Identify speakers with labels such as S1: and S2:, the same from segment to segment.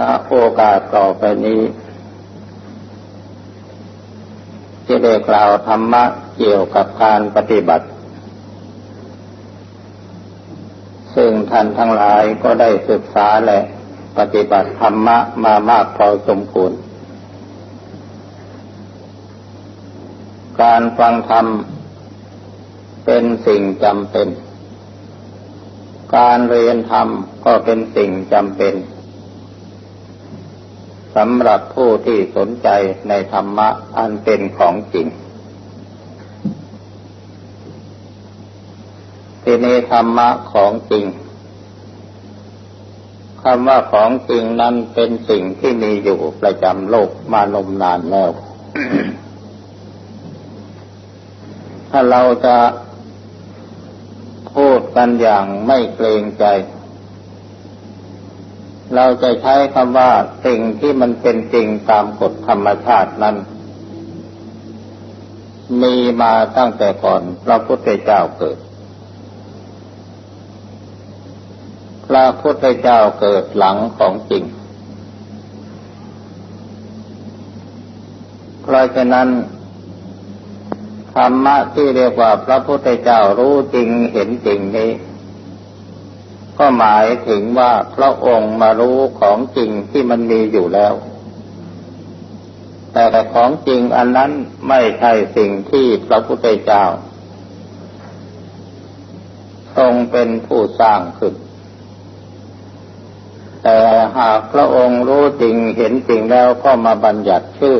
S1: ณโอกาสต่อไปนี้ที่ได้กล่าวธรรมะเกี่ยวกับการปฏิบัติ ซึ่งท่านทั้งหลายก็ได้ศึกษาและปฏิบัติธรรมะมามากพอสมควร การฟังธรรมเป็นสิ่งจำเป็น การเรียนธรรมก็เป็นสิ่งจำเป็น สำหรับผู้ที่สนใจในธรรมะอันเป็นของจริง ที่นี้ธรรมะของจริงคำว่าของจริงนั้นเป็นสิ่งที่มีอยู่ประจำโลกมานมนานแล้ว ถ้าเราจะพูดกันอย่างไม่เกรงใจ เราจะใช้คำว่าสิ่งที่มันเป็นจริงตามกฎธรรมชาตินั้น มีมาตั้งแต่ก่อนพระพุทธเจ้าเกิด พระพุทธเจ้าเกิดหลังของจริง เพราะฉะนั้นธรรมะที่เรียกว่าพระพุทธเจ้ารู้จริงเห็นจริงนี้ ก็หมายถึงว่าพระองค์มารู้ของจริงที่มันมีอยู่แล้ว แต่ของจริงอันนั้นไม่ใช่สิ่งที่พระพุทธเจ้า ทรงเป็นผู้สร้างขึ้นแต่หากพระองค์รู้จริงเห็นจริงแล้วก็มาบัญญัติชื่อ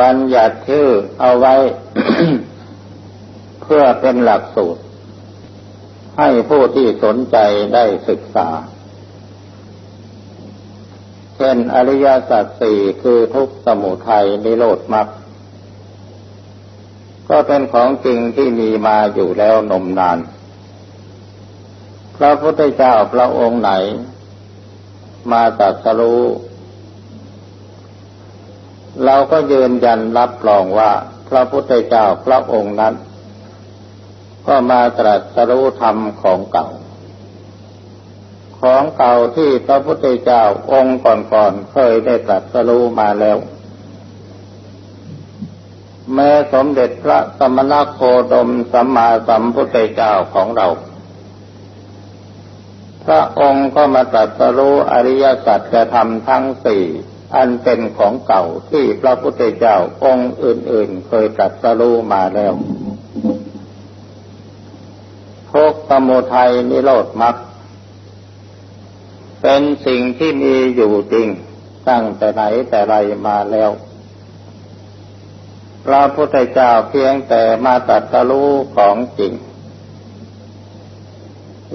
S1: บัญญัติชื่อเอาไว้ เพื่อเป็นหลักสูตร ให้ผู้ที่สนใจได้ศึกษา เช่นอริยสัจสี่คือทุกสมุทัยนิโรธมรรคก็เป็นของจริงที่มีมาอยู่แล้วนมนาน พระพุทธเจ้าพระองค์ไหน มาตรัสรู้เราก็ยืนยันรับรองว่าพระพุทธเจ้าพระองค์นั้น ก็มาตรัสรู้ธรรมของเก่า ของเก่าที่พระพุทธเจ้าองค์ก่อนๆเคยได้ตรัสรู้มาแล้ว แม้สมเด็จพระสมณโคดมสัมมาสัมพุทธเจ้าของเรา พระองค์ก็มาตรัสรู้อริยสัจจะทำทั้งสี่อันเป็นของเก่าที่พระพุทธเจ้าองค์อื่นๆ เคยตรัสรู้มาแล้วทุก สมุทัยนิโรธมรรคเป็นสิ่งที่มีอยู่จริงตั้งแต่ไหนแต่ไรมาแล้วพระพุทธเจ้าเพียงแต่มาตัดสรู้ของจริง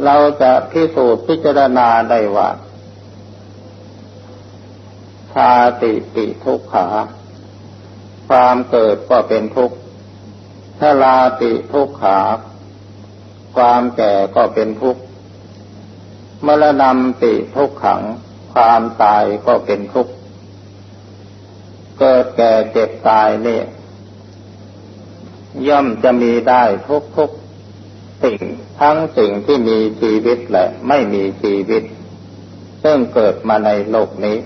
S1: เราจะพิสูจน์พิจารณาได้ว่าชาติปิทุกขา ความเกิดก็เป็นทุกข์ชราติทุกขา ความแก่ก็เป็นทุกข์มรณะติทุกขัง ความตายก็เป็นทุกข์ เกิดแก่เจ็บตายเนี่ย่อมจะมีได้ทุกทุกสิ่งทั้งสิ่งที่มีชีวิตและไม่มีชีวิต ซึ่งเกิดมาในโลกนี้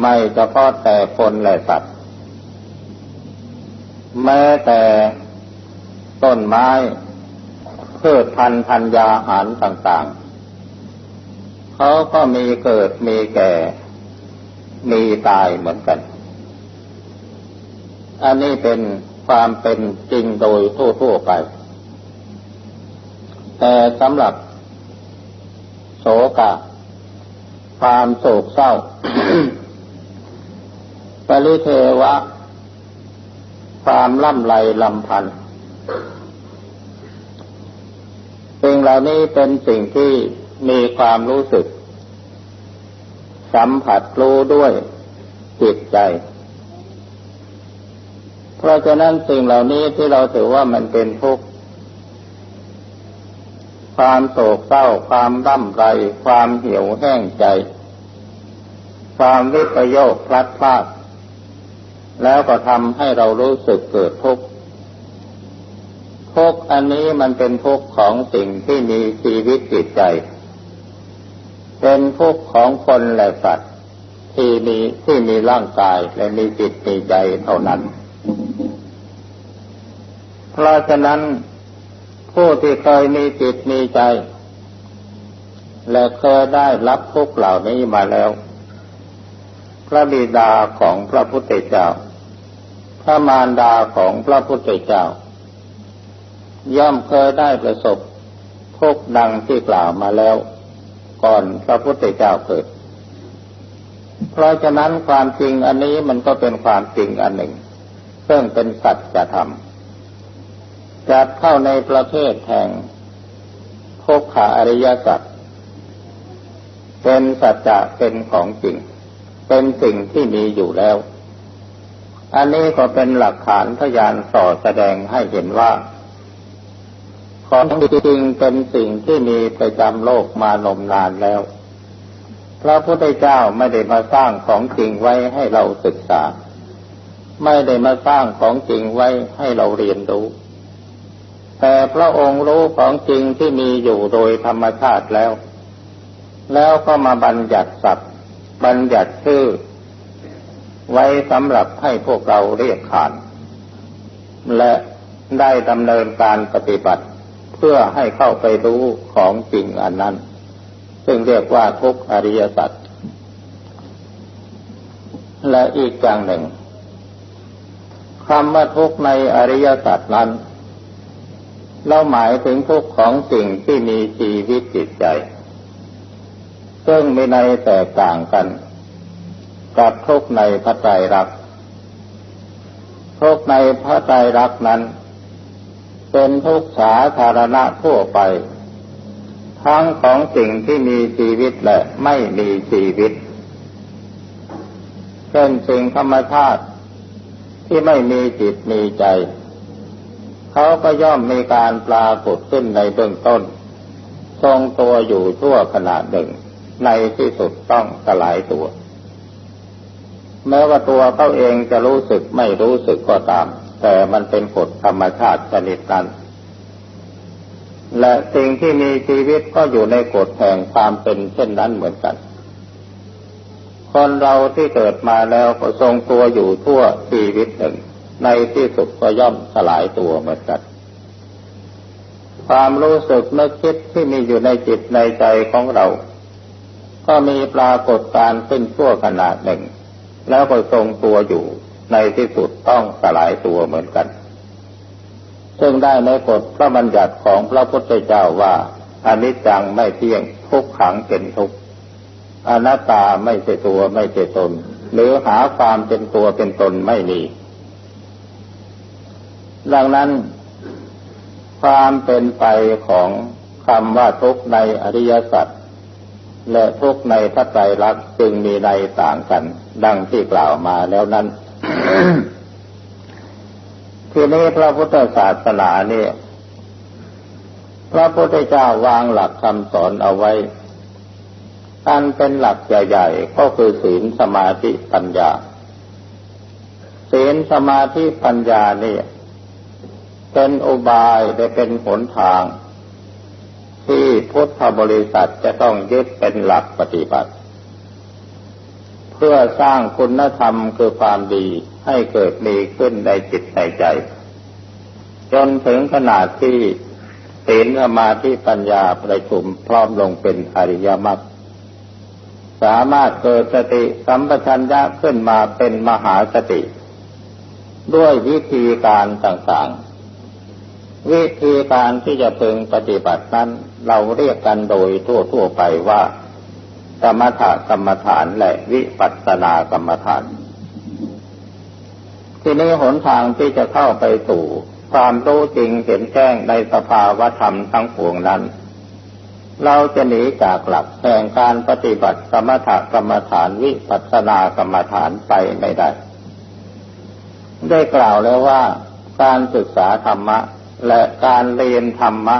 S1: ไม่เฉพาะแต่คนและสัตว์ แม้แต่ต้นไม้ พืชพันธุ์ธัญญาหารต่างๆ เขาก็มีเกิดมีแก่ มีตายเหมือนกัน อันนี้เป็นความเป็นจริงโดยทั่วๆไป แต่สำหรับ โศกะ ความโศกเศร้าปริเทวะ ความล่ำไรลำพันธ์ สิ่งเหล่านี้เป็นสิ่งที่มีความรู้สึก สัมผัสรู้ด้วยจิตใจ เพราะฉะนั้นสิ่งเหล่านี้ที่เราถือว่ามันเป็นทุกข์ความโศกเศร้า ความร่ำไร ความเหี่ยวแห้งใจ ความวิปโยคพลัดพลาด แล้วก็ทำให้เรารู้สึกเกิดทุกข์ ทุกอันนี้มันเป็นทุกข์ของสิ่งที่มีชีวิตจิตใจ เป็นทุกข์ของคนและสัตว์ที่มีที่มีร่างกายและมีจิตมีใจเท่านั้น เพราะฉะนั้นผู้ที่เคยมีจิตมีใจ และเคยได้รับทุกข์เหล่านี้มาแล้ว พระบิดาของพระพุทธเจ้า พระมารดาของพระพุทธเจ้า ย่อมเคยได้ประสบทุกดังที่กล่าวมาแล้ว ก่อนพระพุทธเจ้าเกิด เพราะฉะนั้นความจริงอันนี้มันก็เป็นความจริงอันหนึ่ง ซึ่งเป็นสัจธรรมจัดเข้าในประเภทแห่งทุกขาอริยสัจเป็นสัจจะเป็นของจริง เป็นสิ่งที่มีอยู่แล้ว อันนี้ก็เป็นหลักฐานพยานส่อแสดงให้เห็นว่า ของจริงเป็นสิ่งที่มีประจำโลกมานมนานแล้ว พระพุทธเจ้าไม่ได้มาสร้างของจริงไว้ให้เราศึกษา ไม่ได้มาสร้างของจริงไว้ให้เราเรียนรู้ แต่พระองค์รู้ของจริงที่มีอยู่โดยธรรมชาติแล้ว แล้วก็มาบัญญัติศัพท์บัญญัติชื่อ ไว้สำหรับให้พวกเราเรียกขาน และได้ดำเนินการปฏิบัติ เพื่อให้เข้าไปรู้ของจริงอันนั้น ซึ่งเรียกว่าทุกอริยสัจและอีกอย่างหนึ่งคำว่าทุกในอริยสัจนั้น เราหมายถึงทุกของสิ่งที่มีชีวิตจิตใจ ซึ่งมีในแตกต่างกัน กับทุกในพระใจรักทุกในพระใจรักนั้น เป็นทุกสาธารณะทั่วไป ทั้งของสิ่งที่มีชีวิตและไม่มีชีวิต เช่นสิ่งธรรมชาติที่ไม่มีจิตมีใจ เขาก็ย่อมมีการปรากฏขึ้นในเบื้องต้น ทรงตัวอยู่ชั่วขณะหนึ่ง ในที่สุดต้องสลายตัว แม้ว่าตัวเขาเองจะรู้สึกไม่รู้สึกก็ตาม แต่มันเป็นกฎธรรมชาติชนิดนั้น และสิ่งที่มีชีวิตก็อยู่ในกฎแห่งความเป็นเช่นนั้นเหมือนกัน คนเราที่เกิดมาแล้วก็ทรงตัวอยู่ทั่วชีวิตหนึ่ง ในที่สุดก็ย่อมสลายตัวเหมือนกันความรู้สึกนึกคิดที่มีอยู่ในจิตในใจของเรา ก็มีปรากฏการขึ้นชั่วขนาดหนึ่ง แล้วก็ทรงตัวอยู่ ในที่สุดต้องสลายตัวเหมือนกัน ซึ่งได้ในกฎพระบัญญัติของพระพุทธเจ้าว่าอนิจจังไม่เที่ยงทุกขังเป็นทุกอนัตตาไม่ใช่ตัวไม่ใช่ตน หรือหาความเป็นตัวเป็นตนไม่มีดังนั้นความเป็นไปของคำว่าทุกในอริยสัจและทุกในพระไตรลักษณ์จึงมีในต่างกัน ดังที่กล่าวมาแล้วนั้น ทีนี้พระพุทธศาสนาเนี่ย พระพุทธเจ้าวางหลักคำสอนเอาไว้อันเป็นหลักใหญ่ๆก็คือศีลสมาธิปัญญา ศีลสมาธิปัญญาเนี่ยเป็นอุบายและเป็นหนทาง ที่พุทธบริษัทจะต้องยึดเป็นหลักปฏิบัติ เพื่อสร้างคุณธรรมคือความดีให้เกิดมีขึ้นในจิตในใจ จนถึงขนาดที่ศีลสมาธิปัญญาประชุมพร้อมลงเป็นอริยมรรคสามารถเกิดสติสัมปชัญญะขึ้นมาเป็นมหาสติ ด้วยวิธีการต่างๆ วิธีการที่จะพึงปฏิบัตินั้น เราเรียกกันโดยทั่วๆไปว่า กรรมฐานกรรมฐานและวิปัสสนากรรมฐาน ที่นี้หนทางที่จะเข้าไปสู่ความรู้จริงเห็นแจ้งในสภาวธรรมทั้งปวงนั้น เราจะหนีจากหลักแห่งการปฏิบัติกรรมฐานกรรมฐานวิปัสสนากรรมฐานไปไม่ได้ ได้กล่าวแล้วว่าการศึกษาธรรมะและการเรียนธรรมะ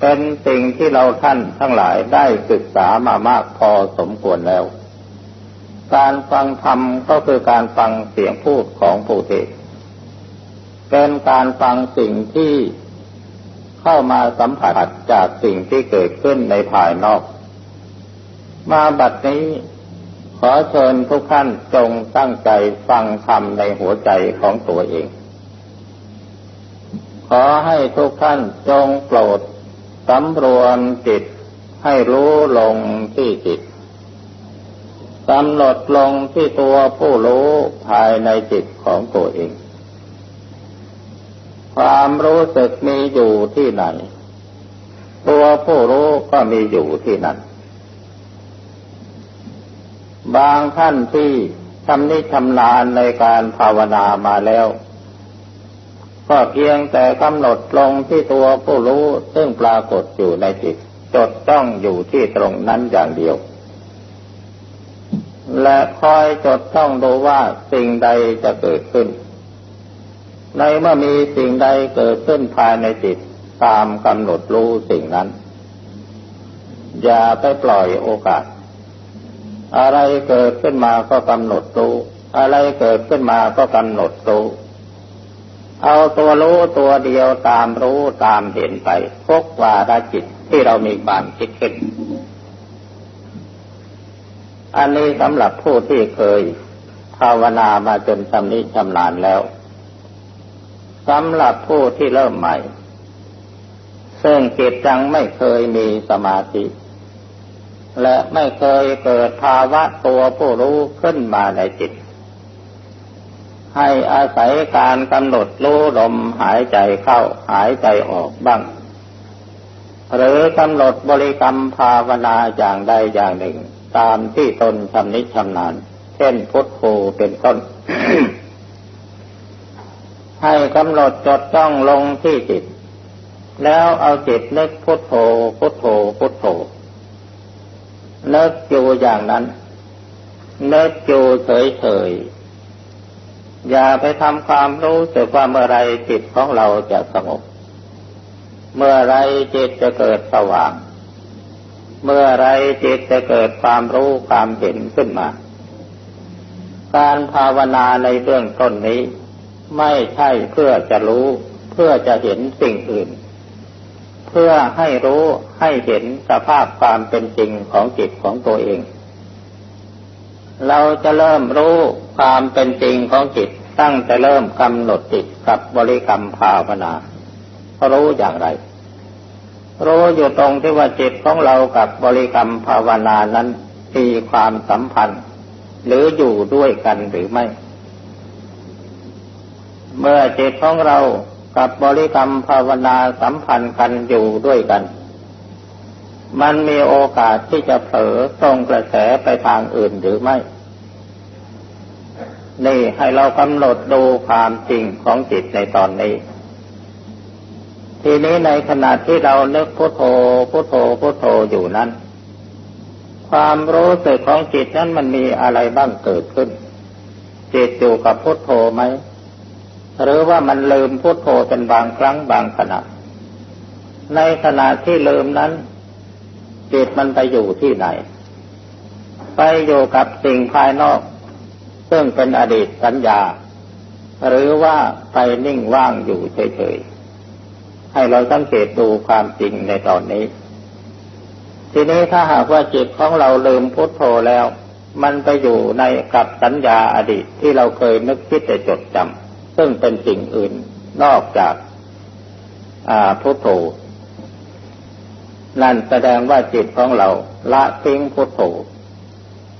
S1: เป็นสิ่งที่เราท่านทั้งหลายได้ศึกษามามากพอสมควรแล้ว การฟังธรรมก็คือการฟังเสียงพูดของผู้เทศเป็นการฟังสิ่งที่เข้ามาสัมผัสจากสิ่งที่เกิดขึ้นในภายนอก มาบัดนี้ขอเชิญทุกท่านจงตั้งใจฟังธรรมในหัวใจของตัวเอง ขอให้ทุกท่านจงโปรด สำรวมจิตให้รู้ลงที่จิตกำหนดลงที่ตัวผู้รู้ภายในจิตของตัวเอง ความรู้สึกมีอยู่ที่ไหน ตัวผู้รู้ก็มีอยู่ที่นั่น บางท่านที่ทำนิชำนาญในการภาวนามาแล้ว ก็เพียงแต่กำหนดลงที่ตัวผู้รู้ซึ่งปรากฏอยู่ในจิต จดจ้องอยู่ที่ตรงนั้นอย่างเดียว และคอยจดจ้องดูว่าสิ่งใดจะเกิดขึ้น ในเมื่อมีสิ่งใดเกิดขึ้นภายในจิตตามกำหนดรู้สิ่งนั้น อย่าไปปล่อยโอกาส อะไรเกิดขึ้นมาก็กำหนดรู้ อะไรเกิดขึ้นมาก็กำหนดรู้ เอาตัวรู้ตัวเดียวตามรู้ตามเห็นไปพกวาระจิตที่เรามีความคิดขึ้น อันนี้สำหรับผู้ที่เคยภาวนามาจนชำนิชำนาญแล้วสำหรับผู้ที่เริ่มใหม่ ซึ่งจิตยังไม่เคยมีสมาธิ และไม่เคยเกิดภาวะตัวผู้รู้ขึ้นมาในจิต ให้อาศัยการกำหนดรู้ลมหายใจเข้าหายใจออกบ้าง หรือกำหนดบริกรรมภาวนาอย่างใดอย่างหนึ่ง ตามที่ตนชำนิชำนาญ เช่นพุทโธเป็นต้น ให้กำหนดจดจ้องลงที่จิต แล้วเอาจิตนึกพุทโธพุทโธพุทโธนึกอยู่อย่างนั้นนึกอยู่เฉยๆ อย่าไปทำความรู้สึกว่าเมื่อไรจิตของเราจะสงบ เมื่อไรจิตจะเกิดสว่าง เมื่อไรจิตจะเกิดความรู้ความเห็นขึ้นมา การภาวนาในเบื้องต้นนี้ ไม่ใช่เพื่อจะรู้ เพื่อจะเห็นสิ่งอื่น เพื่อให้รู้ให้เห็นสภาพความเป็นจริงของจิตของตัวเอง เราจะเริ่มรู้ ความเป็นจริงของจิตตั้งแต่เริ่มกำหนดจิตกับบริกรรมภาวนารู้อย่างไร รู้อยู่ตรงที่ว่าจิตของเรากับบริกรรมภาวนานั้นมีความสัมพันธ์ หรืออยู่ด้วยกันหรือไม่ เมื่อจิตของเรากับบริกรรมภาวนาสัมพันธ์กันอยู่ด้วยกัน มันมีโอกาสที่จะเผลอตรงกระแสไปทางอื่นหรือไม่ นี่ให้เรากำหนดดูความจริงของจิตในตอนนี้ ทีนี้ในขณะที่เรานึกพุโทโธพุโทโธพุโทโธอยู่นั้น ความรู้สึกของจิตนั้นมันมีอะไรบ้างเกิดขึ้น จิตอยู่กับพุโทโธไหม หรือว่ามันลืมพุโทโธเป็นบางครั้งบางขณะ ในขณะที่ลืมนั้น จิตมันไปอยู่ที่ไหน ไปอยู่กับสิ่งภายนอก ซึ่งเป็นอดีตสัญญา หรือว่าไปนิ่งว่างอยู่เฉยๆ ให้เราสังเกตดูความจริงในตอนนี้ ทีนี้ถ้าหากว่าจิตของเราลืมพุทโธแล้ว มันไปอยู่ในกับสัญญาอดีตที่เราเคยนึกคิดแต่จดจำซึ่งเป็นสิ่งอื่นนอกจากพุทโธนั่นแสดงว่าจิตของเราละทิ้งพุทโธ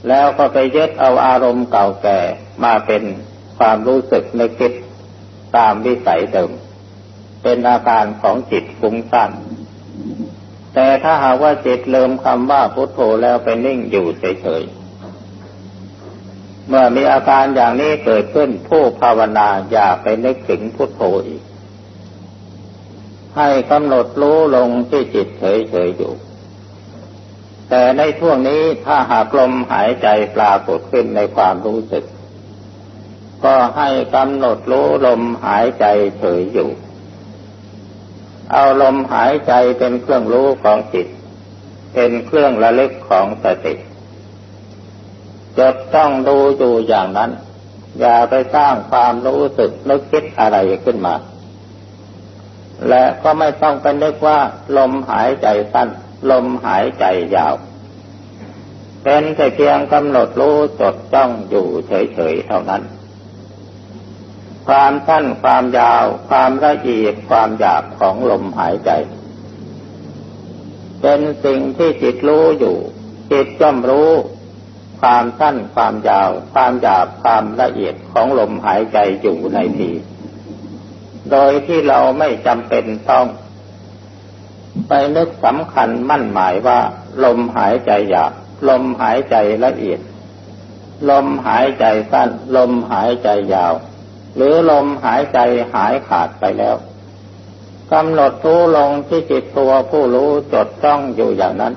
S1: แล้วก็ไปยึดเอาอารมณ์เก่าแก่มาเป็นความรู้สึกในคิดตามวิสัยเดิม เป็นอาการของจิตฟุ้งซ่านแต่ถ้าหากว่าจิตเลิมคำว่าพุทโธแล้วไปนิ่งอยู่เฉยๆ เมื่อมีอาการอย่างนี้เกิดขึ้นผู้ภาวนาอย่าไปนึกถึงพุทโธอีก ให้กำหนดรู้ลงที่จิตเฉยๆอยู่ แต่ในช่วงนี้ถ้าหากลมหายใจปรากฏขึ้นในความรู้สึก ก็ให้กำหนดรู้ลมหายใจเฉยอยู่ เอาลมหายใจเป็นเครื่องรู้ของจิต เป็นเครื่องระลึกของสติจดต้องดูอยู่อย่างนั้น อย่าไปสร้างความรู้สึกนึกคิดอะไรขึ้นมา และก็ไม่ต้องไปนึกว่าลมหายใจสั้น ลมหายใจยาว เป็นแต่เพียงกำหนดรู้จดจ้องอยู่เฉยๆเท่านั้น ความสั้นความยาว ความละเอียดความหยาบของลมหายใจ เป็นสิ่งที่จิตรู้อยู่ จิตย่อมรู้ ความสั้นความยาว ความหยาบความละเอียดของลมหายใจอยู่ในทีโดยที่เราไม่จำเป็นต้อง ไปนึกสำคัญมั่นหมายว่า ลมหายใจหยาบลมหายใจละเอียด ลมหายใจสั้น ลมหายใจยาว หรือลมหายใจหายขาดไปแล้วกำหนดรู้ลงที่จิตตัวผู้รู้จดจ้องอยู่อย่างนั้น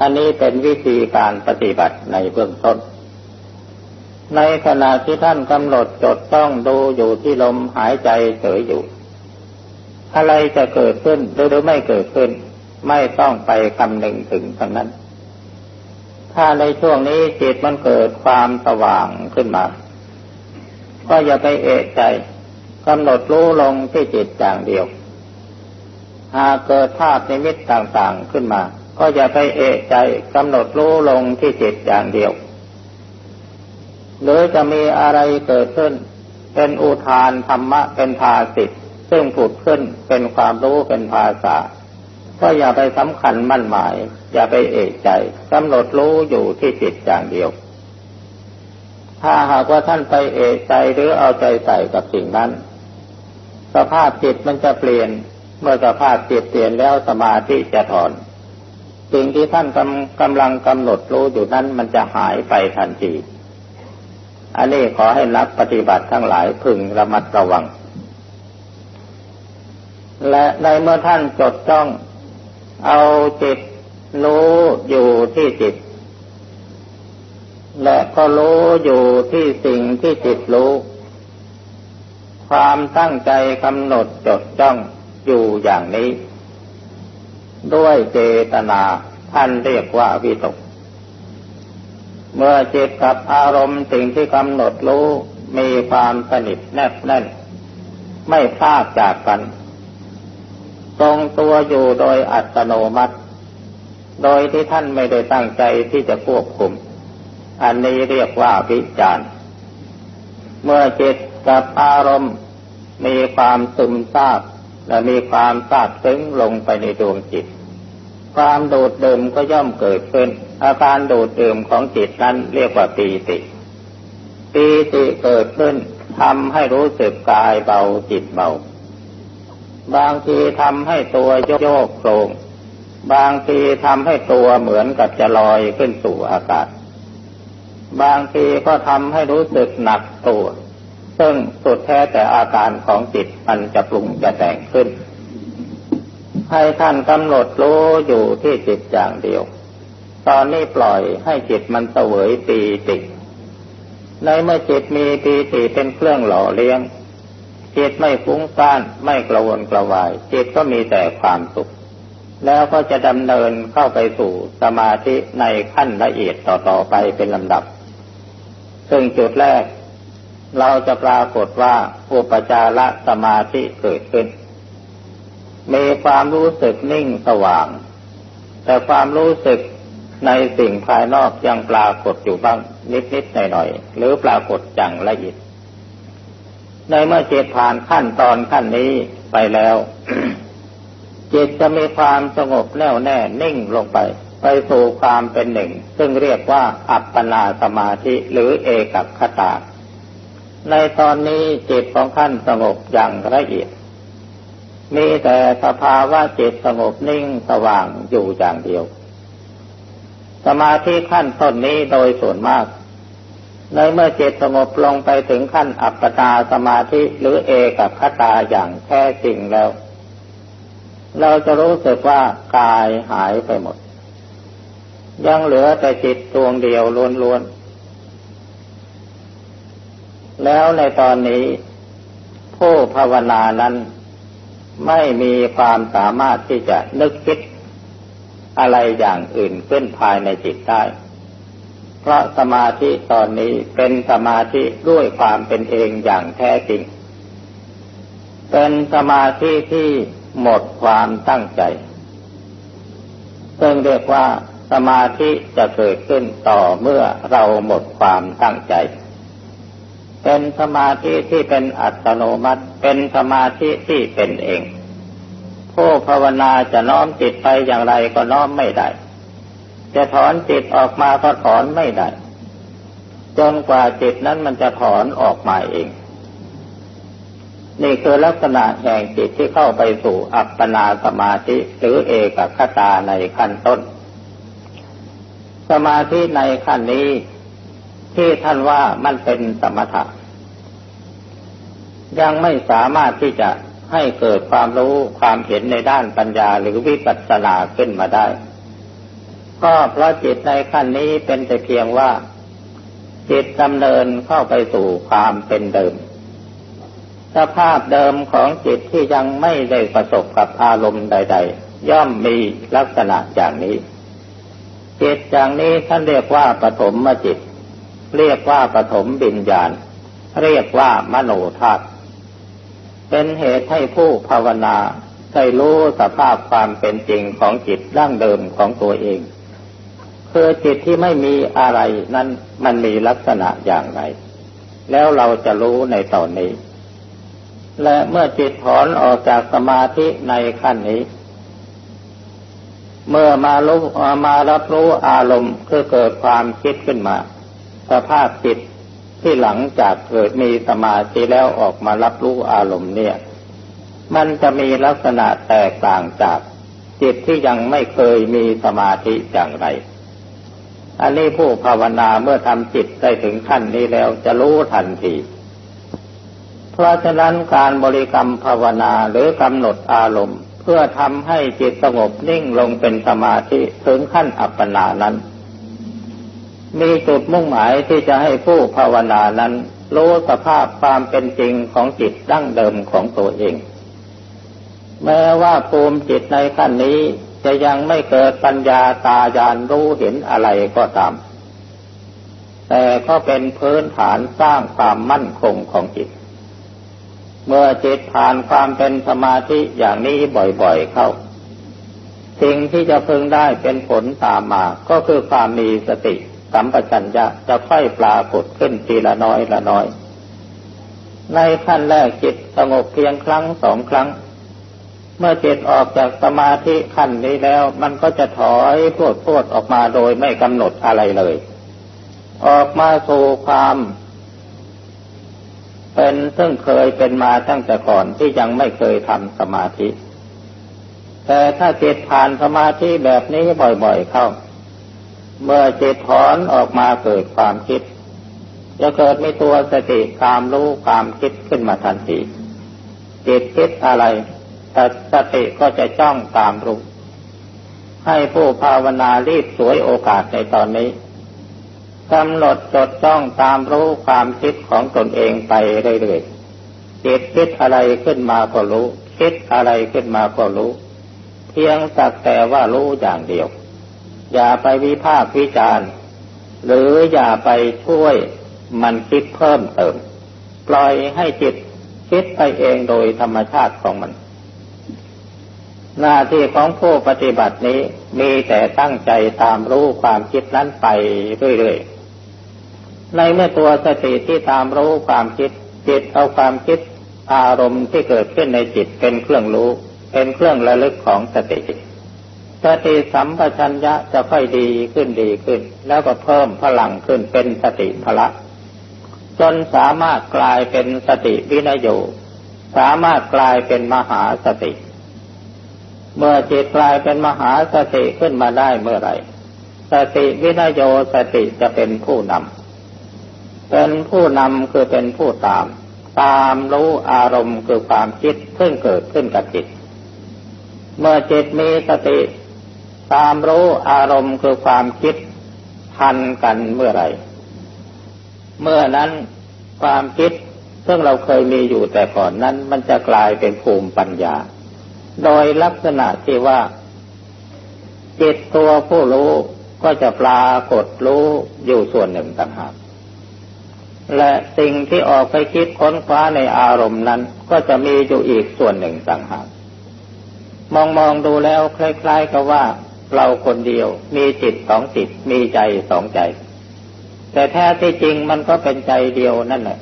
S1: อันนี้เป็นวิธีการปฏิบัติในเบื้องต้น ในขณะที่ท่านกำหนดจดจ้องดูอยู่ที่ลมหายใจเฉยอยู่ อะไรจะเกิดขึ้นหรือไม่เกิดขึ้น ไม่ต้องไปคำนึงถึงทั้งนั้น ถ้าในช่วงนี้จิตมันเกิดความสว่างขึ้นมา ก็อย่าไปเอะใจกำหนดรู้ลงที่จิตอย่างเดียว หากเกิดภาพในมิตต่างๆขึ้นมา ก็อย่าไปเอะใจกำหนดรู้ลงที่จิตอย่างเดียวหรือจะมีอะไรเกิดขึ้น เป็นอุทานธรรมะเป็นภาสิทธ์ ซึ่งผุดขึ้นเป็นความรู้เป็นภาษาก็อย่าไปสำคัญมั่นหมาย อย่าไปเอกใจกำหนดรู้อยู่ที่จิตอย่างเดียว ถ้าหากว่าท่านไปเอกใจหรือเอาใจใส่กับสิ่งนั้น สภาพจิตมันจะเปลี่ยนเมื่อสภาพจิตเปลี่ยนแล้วสมาธิจะถอนสิ่งที่ท่านกำกำลังกำหนดรู้อยู่นั้นมันจะหายไปทันที อันนี้ขอให้นักปฏิบัติทั้งหลายพึงระมัดระวัง และในเมื่อท่านจดจ้อง เอาจิตรู้อยู่ที่จิต และก็รู้อยู่ที่สิ่งที่จิตรู้ ความตั้งใจกำหนดจดจ้องอยู่อย่างนี้ ด้วยเจตนาท่านเรียกว่าวิตก เมื่อจิตกับอารมณ์สิ่งที่กำหนดรู้มีความสนิทแนบแน่น ไม่พลาดจากกัน ทรงตัวอยู่โดยอัตโนมัติ โดยที่ท่านไม่ได้ตั้งใจที่จะควบคุม อันนี้เรียกว่าวิจารเมื่อจิตกับอารมณ์มีความซึมซาบและมีความซาบซึ้งลงไปในดวงจิต ความโดดเดิมก็ย่อมเกิดขึ้น อาการโดดเดิมของจิตนั้นเรียกว่าปีติ ปีติเกิดขึ้นทำให้รู้สึกกายเบาจิตเบา บางทีทำให้ตัวโยกโครงบางทีทำให้ตัวเหมือนกับจะลอยขึ้นสู่อากาศ บางทีก็ทำให้รู้สึกหนักตัว ซึ่งสุดแท้แต่อาการของจิตมันจะปรุงจะแต่งขึ้น ให้ท่านกำหนดรู้อยู่ที่จิตอย่างเดียว ตอนนี้ปล่อยให้จิตมันเสวยปีติ ในเมื่อจิตมีปีติเป็นเครื่องหล่อเลี้ยง จิตไม่ฟุ้งซ่านไม่กระวนกระวาย จิตก็มีแต่ความสุข แล้วก็จะดำเนินเข้าไปสู่สมาธิในขั้นละเอียดต่อๆไปเป็นลำดับ ซึ่งจุดแรก เราจะปรากฏว่าอุปจารสมาธิเกิดขึ้น มีความรู้สึกนิ่งสว่าง แต่ความรู้สึกในสิ่งภายนอกยังปรากฏอยู่บ้างนิดๆหน่อยๆหรือปรากฏจังละเอียด ในเมื่อจิตผ่านขั้นตอนขั้นนี้ไปแล้ว จิตจะมีความสงบแน่วแน่นิ่งลงไป ไปสู่ความเป็นหนึ่ง ซึ่งเรียกว่าอัปปนาสมาธิหรือเอกับคตา ในตอนนี้จิตของท่านสงบอย่างละเอียด มีแต่สภาวะจิตสงบนิ่งสว่างอยู่อย่างเดียว สมาธิขั้นต้นนี้โดยส่วนมาก ในเมื่อจิตสงบลงไปถึงขั้นอัปปตาสมาธิหรือเอกับคตาอย่างแท้จริงแล้ว เราจะรู้สึกว่ากายหายไปหมด ยังเหลือแต่จิตดวงเดียวล้วนๆ แล้วในตอนนี้ ผู้ภาวนานั้นไม่มีความสามารถที่จะนึกคิดอะไรอย่างอื่นขึ้นภายในจิตได้ เพราะสมาธิตอนนี้เป็นสมาธิด้วยความเป็นเองอย่างแท้จริง เป็นสมาธิที่หมดความตั้งใจ ซึ่งเรียกว่าสมาธิจะเกิดขึ้นต่อเมื่อเราหมดความตั้งใจ เป็นสมาธิที่เป็นอัตโนมัติ เป็นสมาธิที่เป็นเอง ผู้ภาวนาจะน้อมจิตไปอย่างไรก็น้อมไม่ได้ จะถอนจิตออกมาก็ถอนไม่ได้ จนกว่าจิตนั้นมันจะถอนออกมาเอง นี่คือลักษณะแห่งจิตที่เข้าไปสู่อัปปนาสมาธิหรือเอกคตาในขั้นต้น สมาธิในขั้นนี้ที่ท่านว่ามันเป็นสมถะ ยังไม่สามารถที่จะให้เกิดความรู้ความเห็นในด้านปัญญาหรือวิปัสสนาขึ้นมาได้ ก็เพราะจิตในขั้นนี้เป็นแต่เพียงว่า จิตดำเนินเข้าไปสู่ความเป็นเดิม สภาพเดิมของจิตที่ยังไม่ได้ประสบกับอารมณ์ใด ๆ ย่อมมีลักษณะอย่างนี้ จิตอย่างนี้ท่านเรียกว่าปฐมมจิต เรียกว่าปฐมบิญญาณ เรียกว่ามโนธาตุเป็นเหตุให้ผู้ภาวนาได้รู้สภาพความเป็นจริงของจิตร่างเดิมของตัวเอง คือจิตที่ไม่มีอะไรนั้นมันมีลักษณะอย่างไร แล้วเราจะรู้ในตอนนี้ และเมื่อจิตถอนออกจากสมาธิในขั้นนี้ เมื่อมารู้มารับรู้อารมณ์คือเกิดความคิดขึ้นมา สภาพจิตที่หลังจากเกิดมีสมาธิแล้วออกมารับรู้อารมณ์เนี่ย มันจะมีลักษณะแตกต่างจากจิตที่ยังไม่เคยมีสมาธิอย่างไร อันนี้ผู้ภาวนาเมื่อทำจิตได้ถึงขั้นนี้แล้วจะรู้ทันทีเพราะฉะนั้นการบริกรรมภาวนาหรือกำหนดอารมณ์ เพื่อทำให้จิตสงบนิ่งลงเป็นสมาธิถึงขั้นอัปปนานั้น มีจุดมุ่งหมายที่จะให้ผู้ภาวนานั้นรู้สภาพความเป็นจริงของจิตดั้งเดิมของตัวเอง แม้ว่าภูมิจิตในขั้นนี้ จะยังไม่เกิดปัญญาตาญาณรู้เห็นอะไรก็ตาม แต่ก็เป็นพื้นฐานสร้างความมั่นคงของจิต เมื่อจิตผ่านความเป็นสมาธิอย่างนี้บ่อยๆเข้า สิ่งที่จะพึงได้เป็นผลตามมาก็คือความมีสติสัมปชัญญะจะค่อยปรากฏขึ้นทีละน้อยละน้อย ในขั้นแรกจิตสงบเพียงครั้งสองครั้ง เมื่อจิตออกจากสมาธิขั้นนี้แล้ว มันก็จะถอยพวดพวดออกมาโดยไม่กำหนดอะไรเลย ออกมาสู่ความเป็นซึ่งเคยเป็นมาตั้งแต่ก่อนที่ยังไม่เคยทำสมาธิ แต่ถ้าจิตผ่านสมาธิแบบนี้บ่อยๆเข้า เมื่อจิตถอนออกมาเกิดความคิด จะเกิดมีตัวสติความรู้ความคิดขึ้นมาทันทีจิตคิดอะไร แต่สติก็จะจ้องตามรู้ ให้ผู้ภาวนารีบสวยโอกาสในตอนนี้กำหนดจดจ้องตามรู้ความคิดของตนเองไปเรื่อยๆจิตคิดอะไรขึ้นมาก็รู้ คิดอะไรขึ้นมาก็รู้ เพียงสักแต่ว่ารู้อย่างเดียว อย่าไปวิพากษ์วิจารณ์ หรืออย่าไปช่วยมันคิดเพิ่มเติม ปล่อยให้จิตคิดไปเองโดยธรรมชาติของมัน หน้าที่ของผู้ปฏิบัตินี้มีแต่ตั้งใจตามรู้ความคิดนั้นไปเรื่อยๆ ในเมื่อตัวสติที่ตามรู้ความคิดจิตเอาความคิดอารมณ์ที่เกิดขึ้นในจิตเป็นเครื่องรู้ เป็นเครื่องระลึกของสติ สติสัมปชัญญะจะค่อยดีขึ้นดีขึ้น แล้วก็เพิ่มพลังขึ้นเป็นสติพละ จนสามารถกลายเป็นสติวินโย สามารถกลายเป็นมหาสติ เมื่อจิตกลายเป็นมหาสติขึ้นมาได้เมื่อไหร่ สติวินโยสติจะเป็นผู้นำ เป็นผู้นำคือเป็นผู้ตาม ตามรู้อารมณ์คือความคิดซึ่งเกิดขึ้นกับจิต เมื่อจิตมีสติ ตามรู้อารมณ์คือความคิดทันกันเมื่อไรเมื่อนั้นความคิดซึ่งเราเคยมีอยู่แต่ก่อนนั้น มันจะกลายเป็นภูมิปัญญา โดยลักษณะที่ว่า จิตตัวผู้รู้ก็จะปรากฏรู้อยู่ส่วนหนึ่งต่างหากและสิ่งที่ออกไปคิดค้นคว้าในอารมณ์นั้น ก็จะมีอยู่อีกส่วนหนึ่งต่างหากมองมองดูแล้วคล้ายๆกับว่า เราคนเดียวมีจิตสองจิตมีใจสองใจ แต่แท้ที่จริงมันก็เป็นใจเดียวนั่นแหละ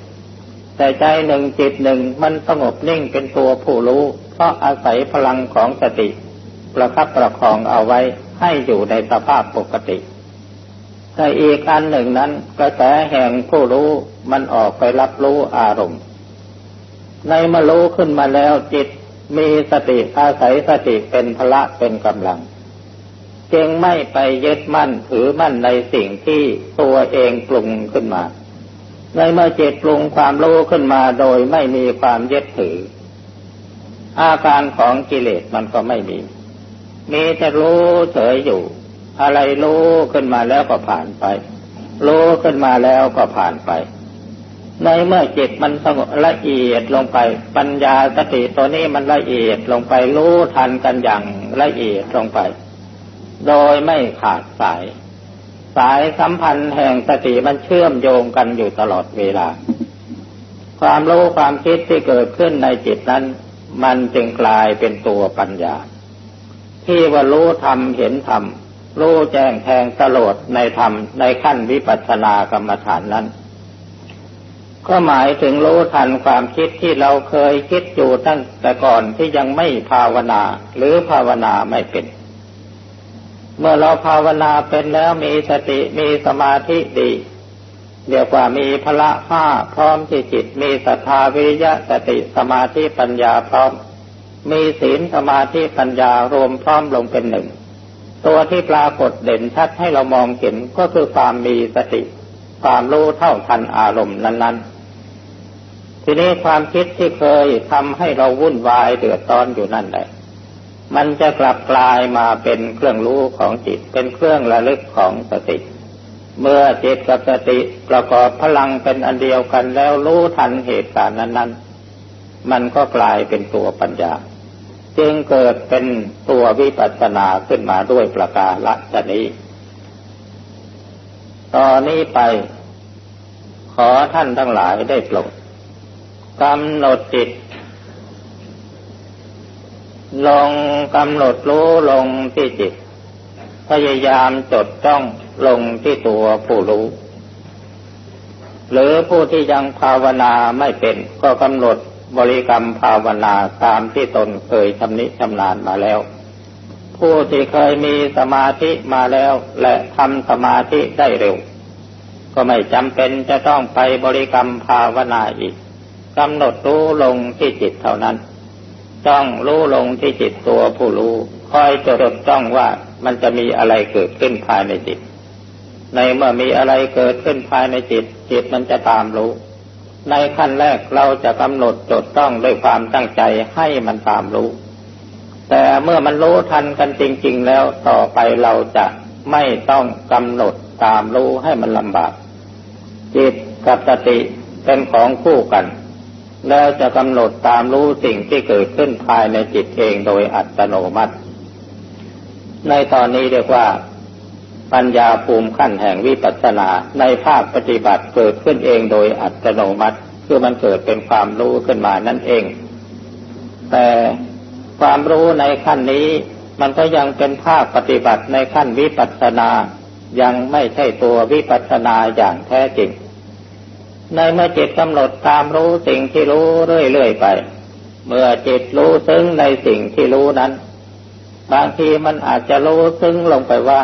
S1: แต่ใจหนึ่งจิตหนึ่งมันสงบนิ่งเป็นตัวผู้รู้ เพราะอาศัยพลังของสติ ประคับประคองเอาไว้ให้อยู่ในสภาพปกติแต่อีกอันหนึ่งนั้น กระแสแห่งผู้รู้มันออกไปรับรู้อารมณ์ ในมารู้ขึ้นมาแล้วจิตมีสติอาศัยสติเป็นพละเป็นกำลัง จึงไม่ไปยึดมั่นถือมั่นในสิ่งที่ตัวเองปรุงขึ้นมา ในเมื่อจิตปรุงความรู้ขึ้นมาโดยไม่มีความยึดถือ อาการของกิเลสมันก็ไม่มี มีแต่รู้เฉยอยู่ อะไรรู้ขึ้นมาแล้วก็ผ่านไป รู้ขึ้นมาแล้วก็ผ่านไป ในเมื่อจิตมันสงบละเอียดลงไป ปัญญาสติตัวนี้มันละเอียดลงไป รู้ทันกันอย่างละเอียดลงไป โดยไม่ขาดสาย สายสัมพันธ์แห่งสติมันเชื่อมโยงกันอยู่ตลอดเวลา ความรู้ความคิดที่เกิดขึ้นในจิตนั้น มันจึงกลายเป็นตัวปัญญา ที่ว่ารู้ธรรมเห็นธรรมรู้แจ้งแทงตลอดในธรรมในขั้นวิปัสสนากรรมฐานนั้น ก็หมายถึงรู้ทันความคิดที่เราเคยคิดอยู่ตั้งแต่ก่อนที่ยังไม่ภาวนาหรือภาวนาไม่เป็น เมื่อเราภาวนาเป็นแล้วมีสติมีสมาธิดี เรียกว่ามีพละห้าพร้อมที่จิต มีศรัทธาวิริยะสติสมาธิปัญญาพร้อม มีศีลสมาธิปัญญารวมพร้อมลงเป็นหนึ่ง ตัวที่ปรากฏเด่นชัดให้เรามองเห็นก็คือความมีสติ ความรู้เท่าทันอารมณ์นั้น ๆ ทีนี้ความคิดที่เคยทำให้เราวุ่นวายเดือดร้อนอยู่นั่นแหละมันจะกลับกลายมาเป็นเครื่องรู้ของจิต เป็นเครื่องระลึกของสติ เมื่อจิตกับสติประกอบพลังเป็นอันเดียวกันแล้วรู้ทันเหตุการณ์นั้น ๆ มันก็กลายเป็นตัวปัญญา จึงเกิดเป็นตัววิปัสสนาขึ้นมาด้วยประกาศนี้ตอนนี้ไป ขอท่านทั้งหลายได้โปรดกำหนดจิตลงกำหนดรู้ลงที่จิต พยายามจดจ้อง ลงที่ตัวผู้รู้ หรือผู้ที่ยังภาวนาไม่เป็น ก็กำหนดบริกรรมภาวนาตามที่ตนเคยชำนิชำนาญมาแล้ว ผู้ที่เคยมีสมาธิมาแล้ว และทำสมาธิได้เร็ว ก็ไม่จำเป็นจะต้องไปบริกรรมภาวนาอีกกำหนดรู้ลงที่จิตเท่านั้น จ้องรู้ลงที่จิตตัวผู้รู้คอยจดจ้องว่ามันจะมีอะไรเกิดขึ้นภายในจิต ในเมื่อมีอะไรเกิดขึ้นภายในจิต จิตมันจะตามรู้ ในขั้นแรกเราจะกำหนดจดต้องด้วยความตั้งใจให้มันตามรู้ แต่เมื่อมันรู้ทันกันจริง ๆ แล้วต่อไปเราจะไม่ต้องกำหนดตามรู้ให้มันลำบาก จิตกับสติเป็นของคู่กัน แล้วจะกำหนดตามรู้สิ่งที่เกิดขึ้นภายในจิตเองโดยอัตโนมัติ ในตอนนี้เรียกว่า ปัญญาภูมิขั้นแห่งวิปัสสนาในภาคปฏิบัติเกิดขึ้นเองโดยอัตโนมัติ คือมันเกิดเป็นความรู้ขึ้นมานั่นเอง แต่ความรู้ในขั้นนี้ มันก็ยังเป็นภาคปฏิบัติในขั้นวิปัสสนายังไม่ใช่ตัววิปัสสนาอย่างแท้จริง ในเมื่อจิตกำหนดตามรู้สิ่งที่รู้เรื่อยๆไป เมื่อจิตรู้ซึ้งในสิ่งที่รู้นั้น บางทีมันอาจจะรู้ซึ้งลงไปว่า